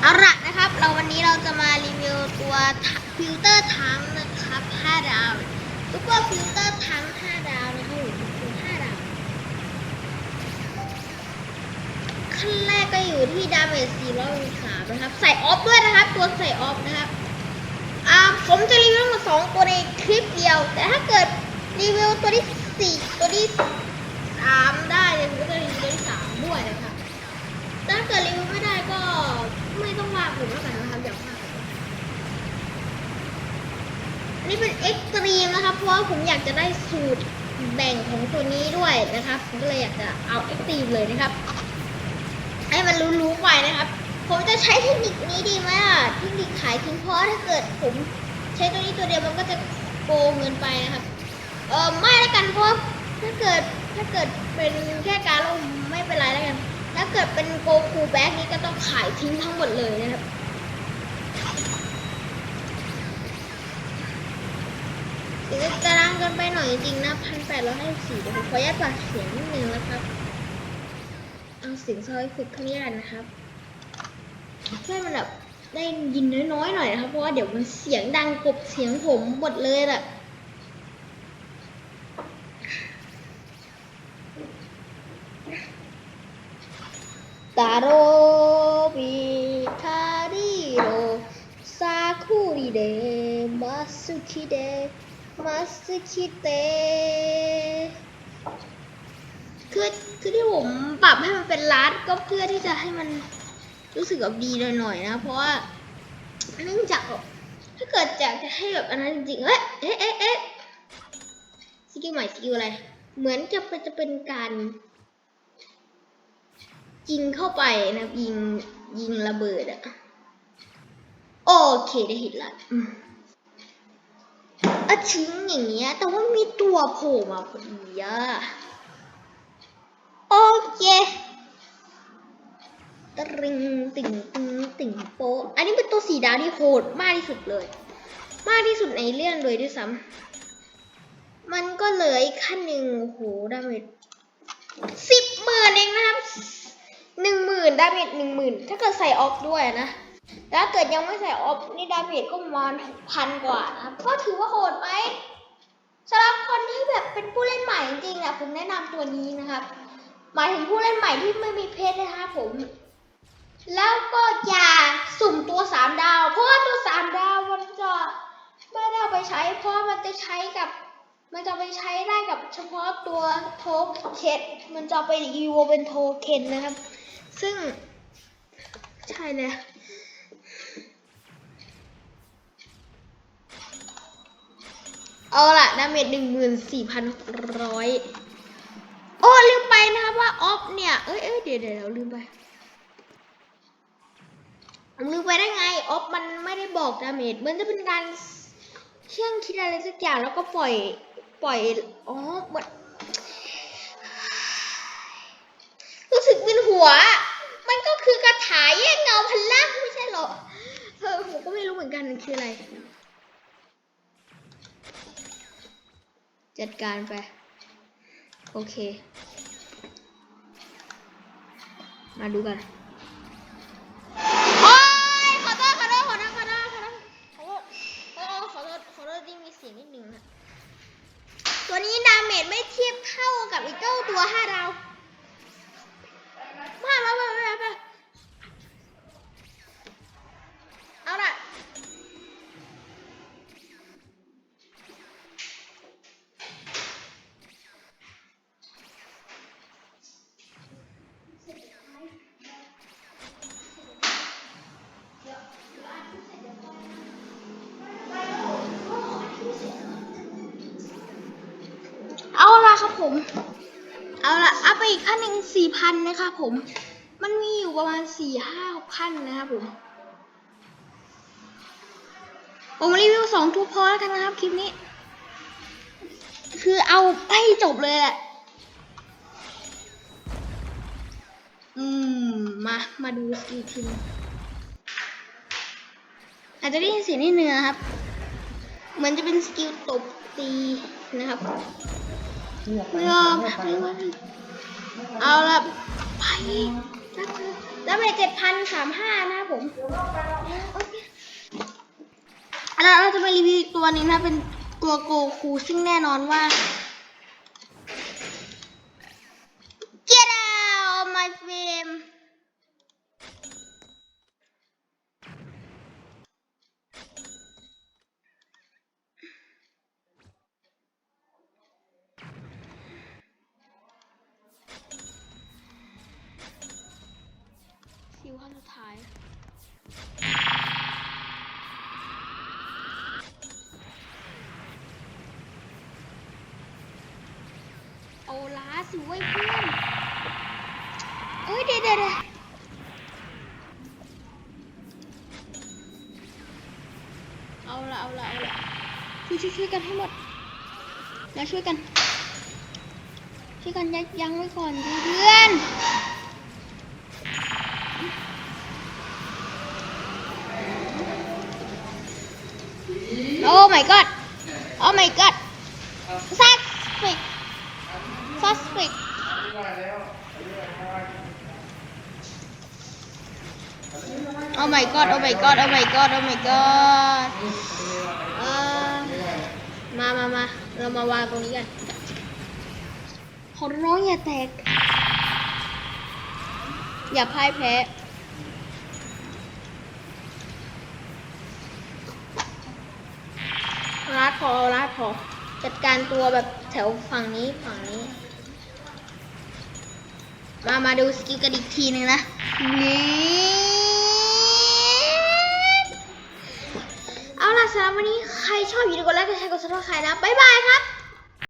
เอาละนะครับ เราวันนี้เราจะมารีวิวตัวฟิลเตอร์ทั้งนะครับ 5 ดาวทุกว่าฟิลเตอร์ทั้ง 5 ดาวนะครับคือ5ดาว ขั้นแรกก็อยู่ที่ดาเมจ413นะครับ ใส่ออฟด้วยนะครับ ตัวใส่ออฟนะครับอ่าผมจะรีวิวมาสองตัวในคลิปเดียว แต่ถ้าเกิดรีวิวตัวที่ 4 ตัวที่3 ว่าผมอยากจะได้สูตรแบ่งของตัวนี้ด้วยนะครับ ผมก็เลยอยากจะเอาเอ็กตรีมเลยนะครับ ให้มันรู้ๆไปนะครับ ผมจะใช้เทคนิคนี้ดีไหมอะเทคนิคขายทิ้งเพราะถ้าเกิดผมใช้ตัวนี้ตัวเดียวมันก็จะโกงเงินไปนะครับ เออไม่แล้วกันเพราะถ้าเกิดถ้าเกิดเป็นแค่การลงไม่เป็นไรแล้วกัน ถ้าเกิดเป็นโกคูแบ็กนี้ก็ต้องขายทิ้งทั้งหมดเลยนะครับเดี๋ยวจะ กันไปหน่อยจริงๆนะพันแปดร้อยห้าสิบสี่เดี๋ยวผมขออนุญาตปรับเสียงนิดนึงนะครับ เอาเสียงซอยฝึกเท่านี้กันนะครับเพื่อให้มันแบบได้ยินน้อยๆหน่อยนะครับเพราะว่าเดี๋ยวมันเสียงดังกบเสียงผมหมดเลยแหละตาโรบิคาริโรซาคุริเดมาสุคิเด มาสุคิเตคือคือที่ผมปรับให้มันเป็นลัดก็เพื่อที่จะให้มันรู้สึกแบบดีหน่อยๆนะ เพราะว่าเนื่องจากถ้าเกิดอยากจะให้แบบอันนั้นจริงๆเอ๊ะเอ๊ะเอ๊ะเอ๊ะสกิลใหม่สกิลอะไร เหมือนจะเป็นจะเป็นการยิงเข้าไปนะยิงยิงระเบิดอะโอเคได้เห็นละ อืมอะทิ้งอย่างเงี้ย แต่ว่ามีตัวโผล่มาพอดีอะโอเคตริงติ่งติ่งติ่งโป อันนี้เป็นตัวสีดาวที่โหดมากที่สุดเลย มากที่สุดในเรื่องเลยด้วยซ้ำมันก็เลืออีกขั้นหนึ่งโหดาเมจสิบหมื่นเองนะครับหนึ่งหมื่นดาเมจหนึ่งหมื่นถ้าเกิดใส่ออฟด้วยนะ ถ้าเกิดยังไม่ใส่ออฟนี่ดาเมจก็ประมาณพันกว่านะครับก็ถือว่าโหดไหมสำหรับคนที่แบบเป็นผู้เล่นใหม่จริงๆนะผมแนะนำตัวนี้นะครับ หมายถึงผู้เล่นใหม่ที่ไม่มีเพชรนะครับผม แล้วก็อย่าสุ่มตัวสามดาว เพราะว่าตัวสามดาวมันจะไม่ได้เอาไปใช้ เพราะมันจะใช้กับมันจะไปใช้ได้กับเฉพาะตัวโทเค็นมันจะไปอีโวเป็นโทเค็นนะครับ ซึ่งใช่เลย เอาล่ะดาเมจหนึ่งหมื่นสี่พันร้อยโอ้ลืมไปนะครับว่าออฟเนี่ย เอ้ยเอ้ยเดี๋ยวเดี๋ยวลืมไปลืมไปได้ไงออฟมันไม่ได้บอกดาเมจมันจะเป็นการเชื่องคิดอะไรสักอย่างแล้วก็ปล่อยปล่อยอ๋อเหมือนรู้สึกเป็นหัว มันก็คือกระถายแยกเงาพลังไม่ใช่หรอเออผมก็ไม่รู้เหมือนกันมันคืออะไร จัดการไป โอเค มาดูกันโอ้ยขอโทษขอโทษขอโทษขอโทษขอโทษขอโทษขอโทษขอโทษที่มีเสียงนิดนึงนะตัวนี้ดาเมจไม่เทียบเท่ากับอีเจ้าตัวห้าดาวมาแล้ว ผม เอาละอัพไปอีกขั้นหนึ่งสี่พันนะครับผม มันมีอยู่ประมาณสี่ห้าขั้นนะครับผมผมรีวิวสองทูพอแล้วกันนะครับคลิปนี้ คือเอาให้จบเลยแหละ อืม มา มาดูสกิลทีอาจจะได้ยินเสียงนิดนึงนะครับ เหมือนจะเป็นสกิลตบตีนะครับ ยอมไม่เอาละไปแล้วไปเจ็ดพันสามห้านะผมโอเคแล้วเราจะไปรีวิวตัวนี้นะเป็นตัวโกคูซึ่งแน่นอนว่าายโอลาสิเว้ยเพื่อนเอ้ยเดี๋ยวเดี๋ยวเดี๋ยวเอาละเอาละเอาละช่วยช่วยช่วยกันให้หมดแล้วช่วยกัน ช่วยกันยัดยั้งไว้ก่อนเพื่อน โอ้ my god โอ้ my god ซัสฟิกซัสฟิกโอ้ my god โอ้ my god โอ้ my god โอ้ my god มามามาเรามาวางตรงนี้กัน ขอร้องอย่าแตก อย่าพ่ายแพ้ ลา ดพอลาดพอจัดการตัวแบบแถวฝั่งนี้ฝั่งนี้ มามาดูสกิลกันอีกทีหนึ่งนะนี่เอาล่ะสำหรับวันนี้ใครชอบอยู่ดีกดไลค์กดแชร์กดซับสไครต์นะบ๊ายบายครับ